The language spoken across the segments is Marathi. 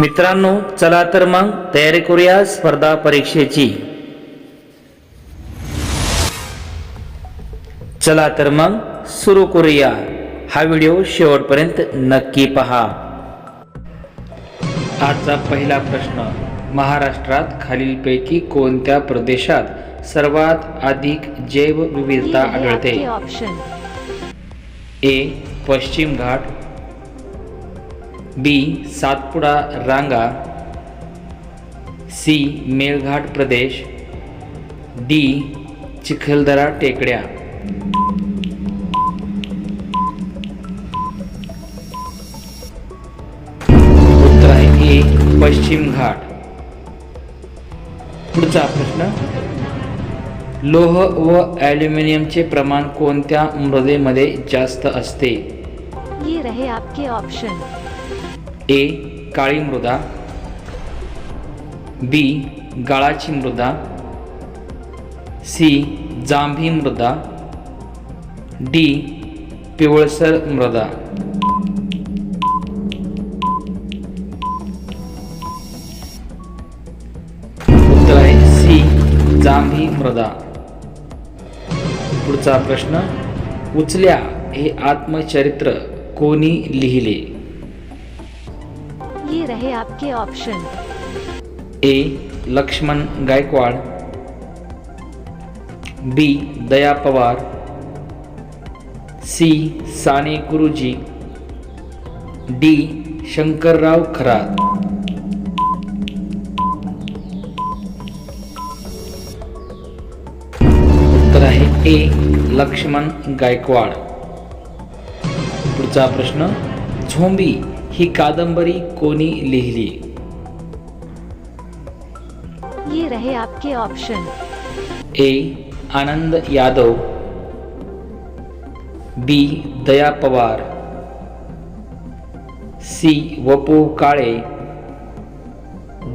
मित्रांनो चला तर मग तयारी करूया स्पर्धा परीक्षेची. चला तर मग सुरू करूया. हा व्हिडिओ शेवटपर्यंत नक्की पहा. आजचा पहिला प्रश्न महाराष्ट्रात खालीलपैकी कोणत्या प्रदेशात सर्वात अधिक जैवविविधता आढळते? ए पश्चिम घाट बी सातपुडा रांगा. सी मेळघाट प्रदेश. डी चिखलदरा टेकड्या. उत्तर आहे ए पश्चिम घाट. पुढचा प्रश्न. लोह व ॲल्युमिनियमचे प्रमाण कोणत्या मृदेमध्ये जास्त असते? ये रहे आपके ऑप्शन ए काळी मृदा. बी गाळाची मृदा. सी जांभी मृदा. डी पिवळसर मृदा. उत्तर आहे सी जांभी मृदा. पुढचा प्रश्न उचल्या हे आत्मचरित्र कोणी लिहिले? ये रहे आपके option A Laxman Gaikwad. B Daya Pawar. C Sane Guruji. D Shankarrao Kharat. उत्तर आहे ए लक्ष्मण गायकवाड. पुढचा प्रश्न झोंबी. ही कादंबरी कोणी लिहिली ये रहे आपके option A Anand Yadav. B Daya Pawar. C Vapu Kale.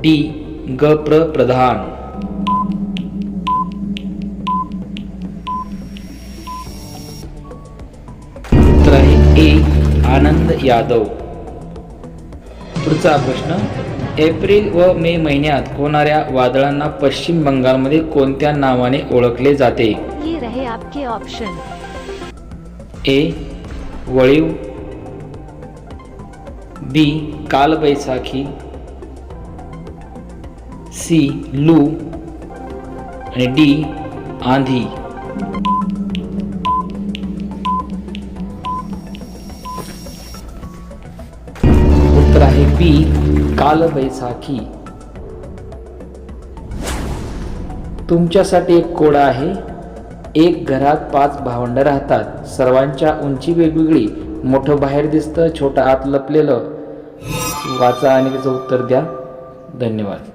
D Ga Pra Pradhan. उत्तर आहे ए आनंद यादव। पुढचा प्रश्न एप्रिल व मे महिन्यात होणाऱ्या वादळांना पश्चिम बंगालमध्ये कोणत्या नावाने ओळखले जाते? ये रहे आपके ऑप्शन ए वळीव बी कालबैसाखी सी लू आणि डी आंधी. आहे बी कालबैसाखी. तुमच्यासाठी एक कोड आहे. एक घरात पाच भावंडं राहतात. सर्वांच्या उंची वेगवेगळी. मोठं बाहेर दिसतं छोटं आत लपलेलं. वाचा आणि त्याचं उत्तर द्या. धन्यवाद.